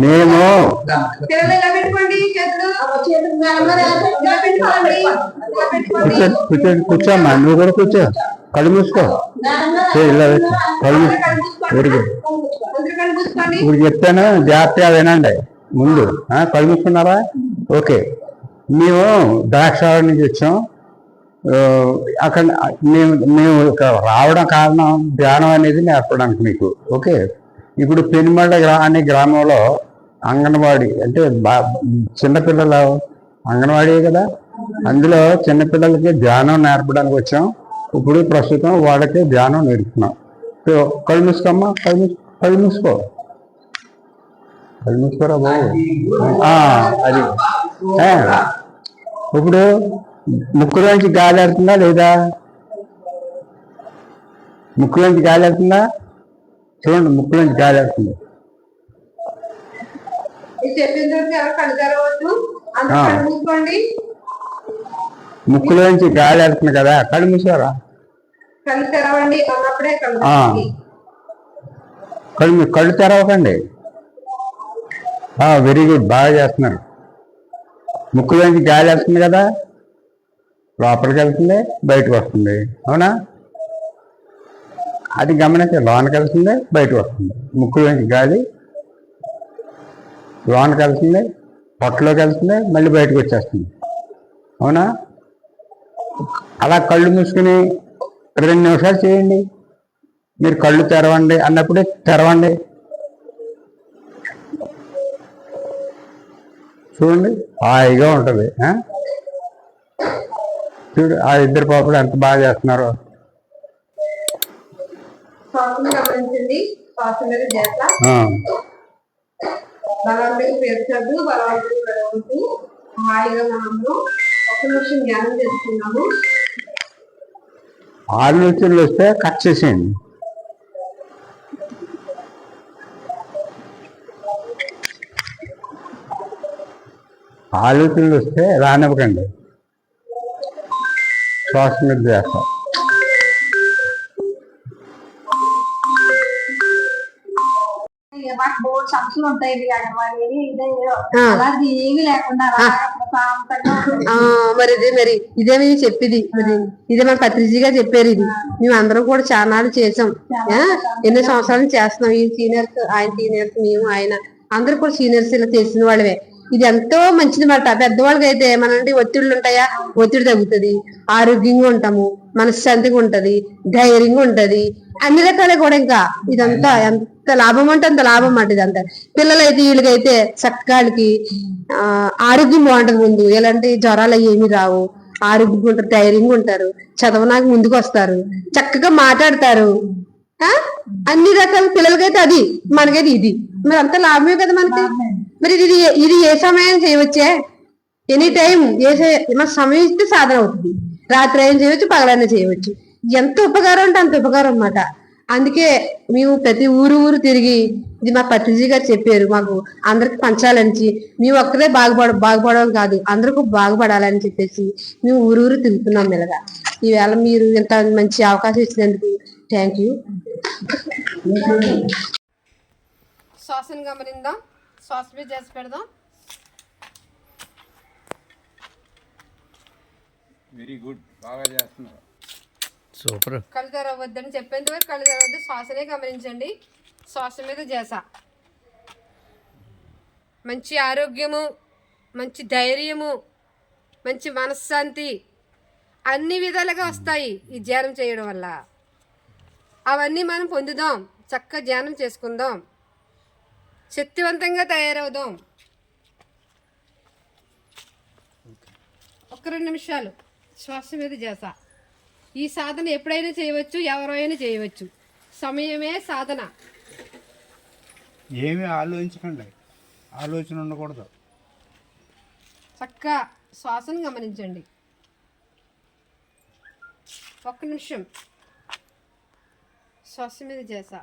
మేము కూర్చోండి కూర్చోమ్మా నువ్వు కూడా కూర్చో. కళ్ళు మూసుకో. ఇలా. కళ్ళు ఇప్పుడు చెప్తాను జాగ్రత్తగా వినండి. ముందు ఆ, కళ్ళు మూసుకున్నారా ఓకే. మేము ద్రాక్షావరం నుంచి వచ్చాం. అక్కడ మేము మేము ఇక్కడ రావడం కారణం ధ్యానం అనేది నేర్పడానికి మీకు. ఓకే. ఇప్పుడు పెనుమళ్ళ గ్రా అనే గ్రామంలో అంగన్వాడి అంటే బా చిన్నపిల్లల అంగన్వాడీ కదా. అందులో చిన్నపిల్లలకి ధ్యానం నేర్పడానికి వచ్చాం. ఇప్పుడు ప్రస్తుతం వాళ్ళకి ధ్యానం నేర్పుతున్నాం. సో, కళ్ళు మూసుకోమ్మా కళ్ళు మూసుకో కళ్ళు మూసుకో. కళ్ళు మూసుకోరా బాబు? అది. ఇప్పుడు ముక్కులోంచి గాలి ఆడుతుందా లేదా? ముక్కులోంచి గాలి ఆడుతుందా? చూడండి ముక్కులోంచి గాలి ఆడుతుంది. ముక్కులోంచి గాలి ఆడుతుంది కదా కళ్ళు మూసారా కళ్ళు కళ్ళు తెరవకండి. వెరీ గుడ్ బాగా చేస్తున్నారు. ముక్కులోంచి గాలి వస్తుంది కదా లోపలికి వెళ్తుంది బయటకు వస్తుంది. అవునా? అది గమనించే లోనకి వెళ్తుంది బయటకు వస్తుంది. ముక్కులోంచి గాలి లోనకి వెళ్తుంది పొట్టలోకి వెళ్తుంది మళ్ళీ బయటకు వచ్చేస్తుంది. అవునా? అలా కళ్ళు మూసుకుని రెండు నిమిషాలు చేయండి. మీరు కళ్ళు తెరవండి అన్నప్పుడే తెరవండి. చూడండి. హాయిగా ఉంటుంది. ఆ? చూడు ఆ ఇద్దరు పాపలు ఎంత బాగా చేస్తున్నారు. శ్వాసను గమనించండి శ్వాస మీద చేత ఆ, బలవంతుడు పేర్చద్దు బలవంతుడు పెరగద్దు హాయిగా మనము ఒక నిమిషం ధ్యానం చేసుకున్నాము ఆలోచనలు వస్తే కట్ చేసేయండి ఆలోచనలు వస్తే రానివ్వకండి శ్వాస మీద బోర్డు సమస్యలు ఉంటాయి ఏమీ లేకుండా మరి ఇదే మరి ఇదే మేము చెప్పేది. మరి ఇదే మన పత్రిజీగా చెప్పారు ఇది. మేము అందరం కూడా చాలా చేసాం. ఎన్నో సంవత్సరాల చేస్తున్నాం. ఈ సీనియర్స్ ఆయన సీనియర్స్ మేము ఆయన. అందరూ కూడా సీనియర్స్ ఇలా చేసిన వాళ్ళవే ఇది ఎంతో మంచిది మాట పెద్దవాళ్ళకి అయితే మన ఒత్తిళ్ళు ఉంటాయా? ఒత్తిడి తగ్గుతుంది. ఆరోగ్యంగా ఉంటాము. మనశ్శాంతిగా ఉంటది. ధైర్యంగా ఉంటది. అన్ని రకాలే కూడా ఇంకా ఇదంతా ఎంత లాభం అంటే అంత లాభం మాట ఇదంతా. పిల్లలైతే వీళ్ళకైతే ఆ, ఆరోగ్యం బాగుంటది ముందు. ఎలాంటి జ్వరాలు ఏమి రావు. ఆరోగ్యంగా ఉంటారు ధైర్యంగా ఉంటారు. చదవనాక ముందుకు వస్తారు. చక్కగా మాట్లాడతారు. ఆ? అన్ని రకాల పిల్లలకైతే అది. మనకైతే ఇది. మరి అంత లాభమే కదా మనకి? మరి ఇది ఇది ఏ సమయం చేయవచ్చే? ఎనీ టైం ఏ సే- సమయం ఇస్తే సాధన అవుతుంది. రాత్రి అయినా చేయవచ్చు పగలైనా చేయవచ్చు. ఎంత ఉపకారం అంటే అంత ఉపకారం అన్నమాట. అందుకే మేము ప్రతి ఊరు ఊరు తిరిగి ఇది మా పత్రిజీ గారు చెప్పారు మాకు అందరికి పంచాలని మేము ఒక్కరే బాగుపడ బాగుపడడం కాదు అందరికీ బాగుపడాలని చెప్పేసి మేము ఊరు ఊరు తిరుగుతున్నాం ఇలాగా. ఈవేళ మీరు ఇంత మంచి అవకాశం ఇచ్చినందుకు థ్యాంక్ యూ శ్వాసను గమనిందాం. శ్వాస మీద చేసి పెడదాం. Very good. బాగా చేస్తున్నారు. సూపర్. కళ్ళు తెరవద్దని చెప్పేంత వరకు కళ్ళు తెరవద్దు శ్వాసనే గమనించండి. శ్వాస మీద చేస. మంచి ఆరోగ్యము మంచి ధైర్యము మంచి మనశ్శాంతి అన్ని విధాలుగా వస్తాయి ఈ ధ్యానం చేయడం వల్ల. అవన్నీ మనం పొందుదాం. చక్కగా ధ్యానం చేసుకుందాం. శక్తివంతంగా తయారవుదాం. ఒక్క రెండు నిమిషాలు. శ్వాస మీద చేస ఈ సాధన ఎప్పుడైనా చేయవచ్చు ఎవరైనా చేయవచ్చు. సమయమే సాధన. ఏమీ ఆలోచించకండి. ఆలోచన ఉండకూడదు. చక్కగా శ్వాసను గమనించండి. ఒక్క నిమిషం. శ్వాస మీద చేస